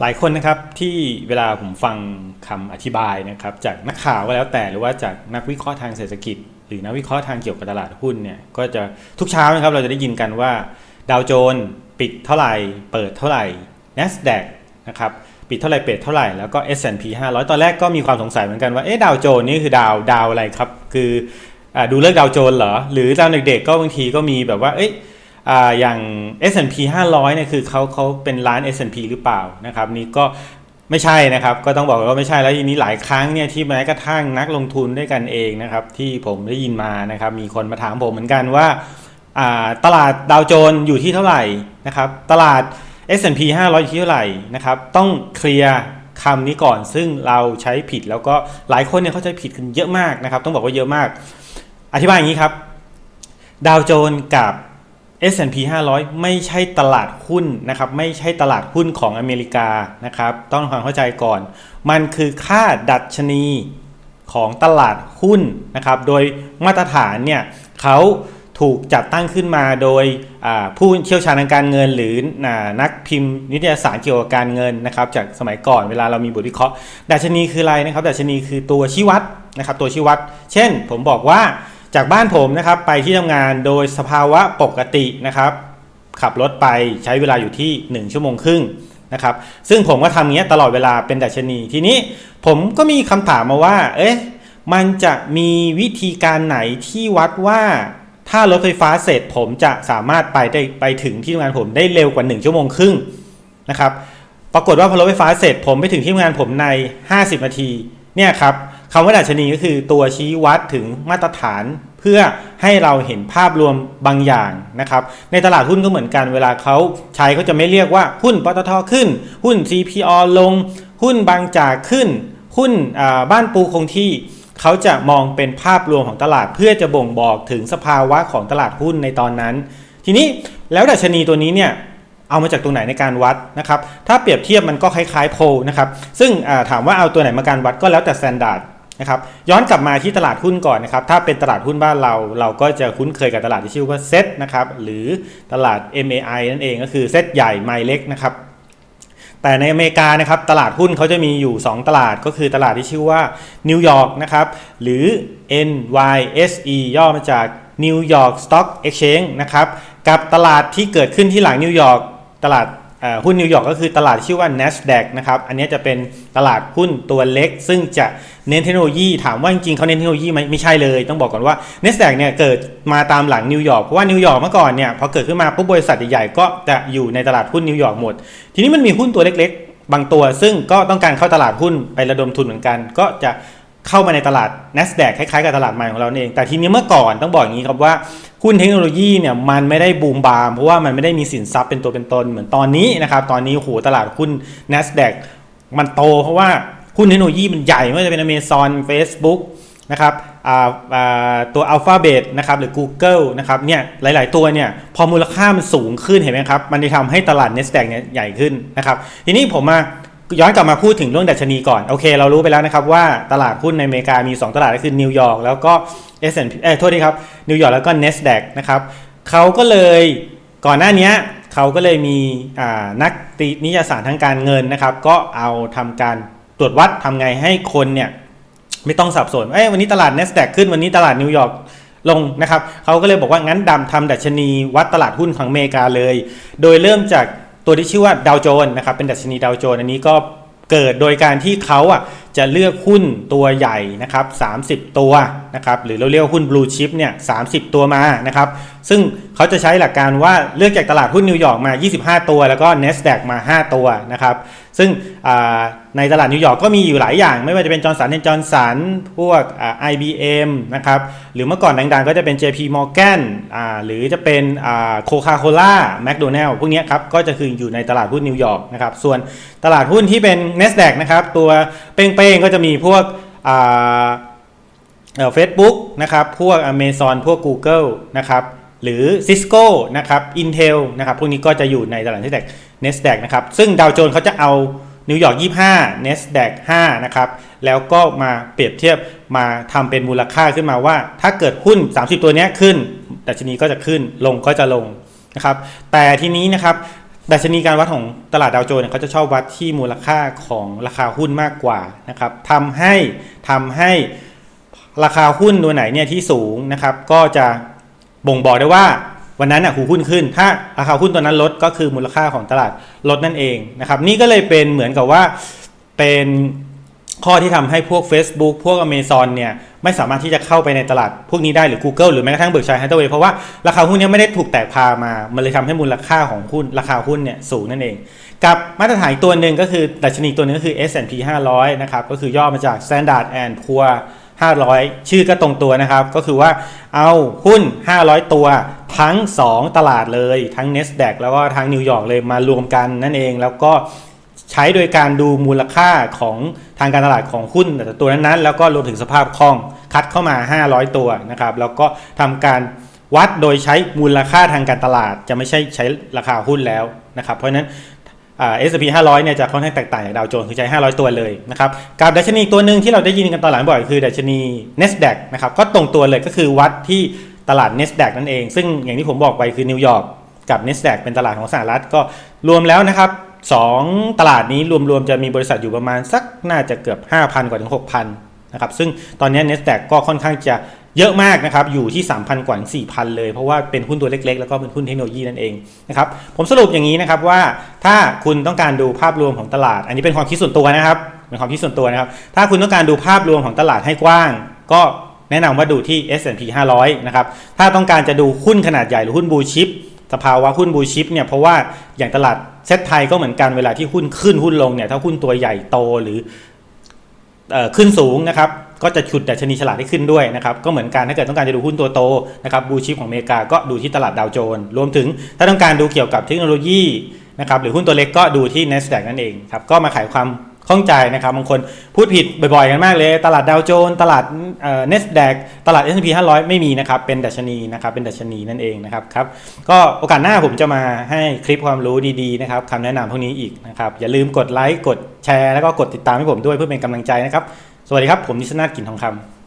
หลายคนนะครับที่เวลาผมฟังคำอธิบายนะครับจากนักข่าวก็แล้วแต่หรือว่าจากนักวิเคราะห์ทางเศรษฐกิจ หรือนักวิเคราะห์ทางเกี่ยวกับตลาดหุ้นเนี่ยก็จะทุกเช้านะครับเราจะได้ยินกันว่าดาวโจนส์ปิดเท่าไหร่ เปิดเท่าไหร่ NASDAQ นะครับปิดเท่าไหร่เปิดเท่าไหร่แล้วก็ S&P 500 ตอนแรกก็มีความสงสัยเหมือนกันว่าเอ๊ะดาวโจนส์นี่คือดาวดาวอะไรครับคืออดูเลิกดาวโจนส์เหรอหรือตอนเด็กๆก็บางทีก็มีแบบว่าเอ๊ะ อ่าอย่าง S&P 500เนี่ยคือเขาเขาเป็นร้าน S&P หรือเปล่านะครับนี่ก็ไม่ใช่นะครับ ก็ต้องบอกว่าไม่ใช่แล้วทีนี้หลายครั้งเนี่ยที่แม้กระทั่งนักลงทุนด้วยกันเองนะครับที่ผมได้ยินมานะครับมีคนมาถามผมเหมือนกันว่าตลาดดาวโจนส์อยู่ที่เท่าไหร่นะครับตลาด S&P 500อยู่ที่เท่าไหร่นะครับต้องเคลียร์คำนี้ก่อนซึ่งเราใช้ผิดแล้วก็หลายคนเนี่ยเขาใจผิดกันเยอะมากนะครับ ต้องบอกว่าเยอะมาก อธิบายอย่างนี้ครับ ดาวโจนส์กับ S&P 500 ไม่ใช่ตลาดหุ้นนะครับ ไม่ใช่ตลาดหุ้นของอเมริกานะครับ ต้องความเข้าใจก่อน มันคือค่าดัชนีของตลาดหุ้นนะครับ โดยมาตรฐานเนี่ยเขาถูกจัดตั้งขึ้นมาโดยผู้เชี่ยวชาญทางการเงิน หรืออนักพิมพ์นิตยสารเกี่ยวกับการเงินนะครับ จากสมัยก่อนเวลาเรามีบทวิเคราะห์ดัชนีคืออะไรนะครับดัชนีคือตัวชี้วัดนะครับ ตัวชี้วัด เช่น ผมบอกว่า จากบ้านผมนะครับไปที่ทำงานโดยสภาวะปกตินะครับ ขับรถไปใช้เวลาอยู่ที่ 1 ชั่วโมงครึ่งนะครับซึ่งผมก็ทำเงี้ยตลอดเวลาเป็นดัชนี ทีนี้ผมก็มีคำถามมาว่า เอ๊ะมันจะมีวิธีการไหนที่วัดว่า ถ้ารถไฟฟ้าเสร็จผมจะสามารถไปได้ไปถึงที่ทำงานผมได้เร็วกว่า 1 ชั่วโมงครึ่งนะครับ ปรากฏว่าพอรถไฟฟ้าเสร็จผมไปถึงที่ทำงานผมใน 50 นาทีเนี่ยครับ คำว่าดัชนีก็คือตัวชี้วัดถึงมาตรฐานเพื่อให้เราเห็นภาพรวมบางอย่างนะครับ ในตลาดหุ้นก็เหมือนกันเวลาเขาใช้เขาจะไม่เรียกว่าหุ้นปตทขึ้น หุ้น CPO ลง หุ้นบางจากขึ้น หุ้นบ้านปูคงที่เขาจะมองเป็นภาพรวมของตลาดเพื่อจะบ่งบอกถึงสภาวะของตลาดหุ้นในตอนนั้น ทีนี้แล้วดัชนีตัวนี้เนี่ยเอามาจากตรงไหนในการวัดนะครับถ้าเปรียบเทียบมันก็คล้ายๆโพนะครับซึ่งถามว่าเอาตัวไหนมาการวัดก็แล้วแต่ s t ต n d า r d นะครับย้อนกลับมาที่ตลาดหุ้นก่อนนะครับถ้าเป็นตลาดหุ้นบ้านเราเราก็จะคุ้นเคยกับตลาดที่ชื่อว่าเซตนะครับหรือตลาด MAI นั่นเองก็คือเซตใหญ่ไมเล็กนะครับแต่ในอเมริกานะครับตลาดหุ้นเขาจะมีอยู่ 2 ตลาดก็คือตลาดที่ชื่อว่านิวยอร์กนะครับหรือ NYSE ย่อมาจาก New York Stock Exchange นะครับกับตลาดที่เกิดขึ้นที่หลังนิวยอร์กตลาด หุ้นนิวยอร์กก็คือตลาดชื่อว่า NASDAQ นะครับ อันนี้จะเป็นตลาดหุ้นตัวเล็ก ซึ่งจะเน้นเทคโนโลยีถามว่าจริงๆเขาเน้นเทคโนโลยีไหมไม่ใช่เลย ต้องบอกก่อนว่า NASDAQ เนี่ยเกิดมาตามหลังนิวยอร์กเพราะว่านิวยอร์กเมื่อก่อนเนี่ยพอเกิดขึ้นมาปุ๊บบริษัทใหญ่ๆก็จะอยู่ในตลาดหุ้นนิวยอร์กหมด ทีนี้มันมีหุ้นตัวเล็ก ๆ บางตัว ซึ่งก็ต้องการเข้าตลาดหุ้นไประดมทุนเหมือนกัน ก็จะ เข้ามาในตลาด NASDAQ คล้ายๆกับตลาดใหม่ของเราเอง แต่ทีนี้เมื่อก่อนต้องบอกอย่างนี้ครับว่าหุ้นเทคโนโลยีเนี่ยมันไม่ได้บูมบาม เพราะว่ามันไม่ได้มีสินทรัพย์เป็นตัวเป็นตนเหมือนตอนนี้นะครับตอนนี้โหตลาดหุ้น NASDAQ มันโต เพราะว่าหุ้นเทคโนโลยีมันใหญ่ไม่ว่าจะเป็น Amazon Facebook นะครับตัว Alphabet นะครับหรือ Google นะครับเนี่ยหลาย ๆ ตัวเนี่ยพอมูลค่ามันสูงขึ้นเห็นไหมครับ มันจะทำให้ตลาด NASDAQ เนี่ยใหญ่ขึ้นนะครับทีนี้ผมมา ย้อนกลับมาพูดถึงเรื่องดัชนีก่อน โอเค เรารู้ไปแล้วนะครับว่าตลาดหุ้นในอเมริกามี 2 ตลาดก็คือนิวยอร์กแล้วก็ S&P เอ้ยโทษทีครับนิวยอร์กแล้วก็ NASDAQ นะครับเขาก็เลยก่อนหน้านี้เขาก็เลยมีนักนิยสารทางการเงินนะครับ ก็เอาทำการตรวจวัดทำไงให้คนเนี่ยไม่ต้องสับสนเอ้ยวันนี้ตลาด NASDAQ ขึ้นวันนี้ตลาดนิวยอร์กลงนะครับเขาก็เลยบอกว่างั้นดำทำดัชนีวัดตลาดหุ้นของอเมริกาเลย โดยเริ่มจาก ตัวที่ชื่อว่าดาวโจนส์นะครับเป็นดัชนีดาวโจนส์อันนี้ก็เกิดโดยการที่เขาอะจะเลือกหุ้นตัวใหญ่นะครับ30 ตัวนะครับหรือเราเรียกว่าหุ้นบลูชิพเนี่ย30ตัวมานะครับซึ่งเขาจะใช้หลักการว่าเลือกจากตลาดหุ้นนิวยอร์กมา 25 ตัว แล้วก็ NASDAQ มา 5 ตัวนะครับ ซึ่งในตลาดนิวยอร์กก็มีอยู่หลายอย่าง ไม่ว่าจะเป็นจอร์นสันเนจอร์นสันพวก IBM นะครับหรือเมื่อก่อนดังๆ ก็จะเป็น JP Morgan หรือจะเป็นโคคาโคล่าแมคโดนัลล์พวกนี้ครับก็จะคืออยู่ในตลาดหุ้นนิวยอร์กนะครับส่วนตลาดหุ้นที่เป็น NASDAQ นะครับตัวเป้งๆก็จะมีพวกเฟซบุ๊กนะครับ พวก Amazon พวก Google นะครับ หรือ Cisco นะครับ Intel นะครับ พวกนี้ก็จะอยู่ในตลาด NASDAQ นะครับ ซึ่งดาวโจนส์เขาจะเอานิวยอร์ก25 NASDAQ 5นะครับ แล้วก็มาเปรียบเทียบมาทำเป็นมูลค่าขึ้นมาว่า ถ้าเกิดหุ้น 30 ตัวนี้ขึ้นดัชนีก็จะขึ้นลงก็จะลงนะครับ แต่ทีนี้นะครับดัชนีการวัดของตลาดดาวโจนส์เนี่ยเขาจะชอบวัดที่มูลค่าของราคาหุ้นมากกว่านะครับทำให้ทำให้ราคาหุ้นตัวไหนเนี่ยที่สูงนะครับ ก็จะบ่งบอกได้ว่า วันนั้นอะหูหุ้นขึ้น ถ้าราคาหุ้นตัวนั้นลดก็คือมูลค่าของตลาดลดนั่นเองนะครับ นี่ก็เลยเป็นเหมือนกับว่าเป็นข้อที่ทำให้พวก Facebook พวก Amazon เนี่ยไม่สามารถที่จะเข้าไปในตลาดพวกนี้ได้หรือ Google หรือแม้กระทั่งเบิร์กชัยฮัตเทอร์เวย์เพราะว่าราคาหุ้นเนี่ยไม่ได้ถูกแตกพามา มันเลยทำให้มูลค่าของหุ้นราคาหุ้นเนี่ยสูงนั่นเอง กับมาตรฐานตัวหนึ่งก็คือดัชนีตัวนึงก็คือ S&P 500 นะครับ ก็คือย่อมาจาก Standard and Poor 500 ชื่อก็ตรงตัวนะครับ ก็คือว่าเอาหุ้น 500 ตัวทั้ง 2 ตลาดเลยทั้ง NASDAQ แล้วก็ทั้งนิวยอร์กเลยมารวมกันนั่นเองแล้วก็ใช้โดยการดูมูลค่าของทางการตลาดของหุ้นแต่ตัวนั้นๆ แล้วก็รวมถึงสภาพคล่องคัดเข้ามา 500 ตัวนะครับ แล้วก็ทำการวัดโดยใช้มูลค่าทางการตลาด จะไม่ใช่ใช้ราคาหุ้นแล้วนะครับ เพราะฉะนั้น อ่า S&P 500เนี่ยจะค่อนข้างแตกต่างจากดาวโจนส์คือใช้ 500 ตัวเลยนะครับกับดัชนีตัวหนึ่งที่เราได้ยินกันตอนหลังบ่อยคือดัชนี NASDAQ นะครับก็ตรงตัวเลยก็คือวัดที่ตลาด NASDAQ นั่นเอง ซึ่งอย่างที่ผมบอกไปคือนิวยอร์กกับ NASDAQ เป็นตลาดของสหรัฐก็รวมแล้วนะครับสองตลาดนี้รวมๆจะมีบริษัทอยู่ประมาณสักน่าจะเกือบ 5,000 กว่าถึง 6,000นะครับซึ่งตอนนี้ NASDAQ ก็ค่อนข้างจะเยอะมากนะครับอยู่ที่ 3,000 กว่าถึง4,000 เลย เพราะว่าเป็นหุ้นตัวเล็กๆ แล้วก็เป็นหุ้นเทคโนโลยีนั่นเองนะครับผมสรุปอย่างนี้นะครับว่า ถ้าคุณต้องการดูภาพรวมของตลาด อันนี้เป็นความคิดส่วนตัวนะครับเป็นความคิดส่วนตัวนะครับ ถ้าคุณต้องการดูภาพรวมของตลาดให้กว้าง ก็แนะนำว่าดูที่ S&P 500 นะครับ ถ้าต้องการจะดูหุ้นขนาดใหญ่หรือหุ้นบูชิปสภาวะหุ้นบูชิปเนี่ยเพราะว่าอย่างตลาดเซ็ตไทยก็เหมือนกันเวลาที่หุ้นขึ้นหุ้นลงเนี่ยถ้าหุ้นตัวใหญ่โตหรือเอ่อขึ้นสูงนะครับก็จะฉุดดัชนีฉลาดให้ขึ้นด้วยนะครับก็เหมือนกันถ้าเกิดต้องการจะดูหุ้นตัวโตนะครับบูชิปของอเมริกาก็ดูที่ตลาดดาวโจนส์รวมถึงถ้าต้องการดูเกี่ยวกับเทคโนโลยี นะครับหรือหุ้นตัวเล็กก็ดูที่ NASDAQ นั่นเองครับก็มาขายความข้องใจนะครับบางคนพูดผิดบ่อยๆกันมากเลย ตลาดดาวโจนส์ตลาดเอ่อ NASDAQ ตลาด S&P 500 ไม่มีนะครับ เป็นดัชนีนะครับเป็นดัชนีนั่นเองนะครับครับก็โอกาสหน้าผมจะมาให้คลิปความรู้ดีๆนะครับคำแนะนำพวกนี้อีกนะครับ อย่าลืมกดไลค์กดแชร์แล้วก็กดติดตามให้ผมด้วยเพื่อเป็นกำลังใจนะครับ สวัสดีครับ ผมนิชนาธกลิ่นทองคำ